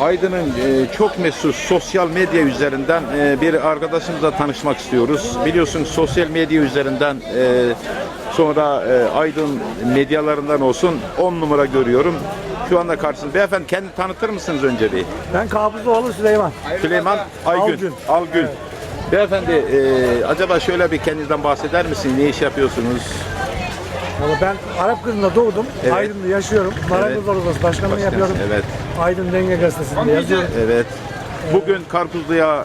Aydın'ın e, çok meşhur sosyal medya üzerinden e, bir arkadaşımızla tanışmak istiyoruz. Biliyorsunuz sosyal medya üzerinden e, sonra Aydın medyalarından olsun 10 numara görüyorum. Şu anda karşısında. Beyefendi kendi tanıtır mısınız önce bir? Ben Kabızlıoğlu Süleyman. Süleyman Aygün. Algün. Algün. Beyefendi e, acaba şöyle bir kendinizden bahseder misiniz? Ne iş yapıyorsunuz? Valla ben Arap kızında doğdum. Evet. Aydın'da yaşıyorum. Marangoz Odası başkanlığı Başkan, yapıyorum. evet. Aydın Denge Gazetesi'nde yazıyorum. Evet. Bugün Karpuzlu'ya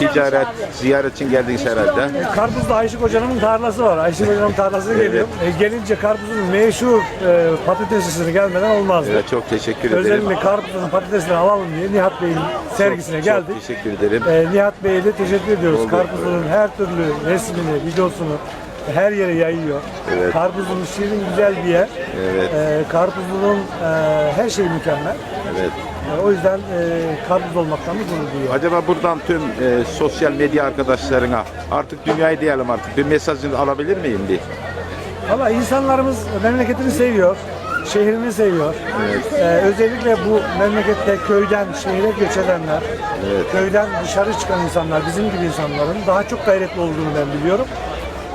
e, ticaret, ziyaret için geldiniz herhalde. E, Karpuz'da Ayşık Hoca'nın tarlası var. Ayşık Hoca'nın tarlasına geliyorum. E, gelince Karpuz'un meşhur e, patatesçisini gelmeden olmazdı. Evet, çok teşekkür ederim. Özellikle Karpuz'un patatesini alalım diye Nihat Bey'in sergisine Çok- geldik. Çok teşekkür ederim. E, Nihat Bey'e de teşekkür ediyoruz. Karpuz'un her türlü resmini, videosunu her yere yayıyor. Evet. Karpuz'un şirin güzel bir yer. Evet. E, Karpuzlu'nun e, her şeyi mükemmel. Evet. E, o yüzden e, Karpuz olmaktan da gurur duyuyorum. Acaba buradan tüm e, sosyal medya arkadaşlarına artık dünyayı diyelim artık bir mesajını alabilir miyim bir? Valla insanlarımız memleketini seviyor, şehrini seviyor. Ee, özellikle bu memlekette köyden şehire göç edenler, köyden dışarı çıkan insanlar, bizim gibi insanların daha çok gayretli olduğunu ben biliyorum.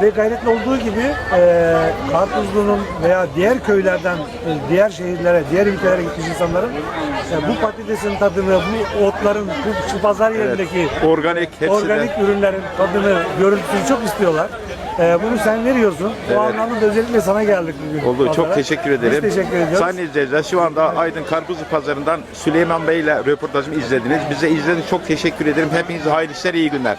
Ve gayretli olduğu gibi e, Karpuzlu'nun veya diğer köylerden e, diğer şehirlere, diğer ülkelere gitmiş insanların e, bu patatesin tadını, bu otların, bu şu pazar yerindeki Organik hepsi organik de. ürünlerin tadını, görüntüsünü çok istiyorlar. Ee, bunu sen veriyorsun. Evet. Bu anlamda da özellikle sana geldik bugün. Oldu. Çok pazara. teşekkür ederim. Biz teşekkür ediyoruz. Sayın izleyiciler şu anda Aydın Karpuzlu Pazarı'ndan Süleyman Bey ile röportajımı izlediniz. Bize izlediğiniz için çok teşekkür ederim. Hepinize hayırlı işler, iyi günler.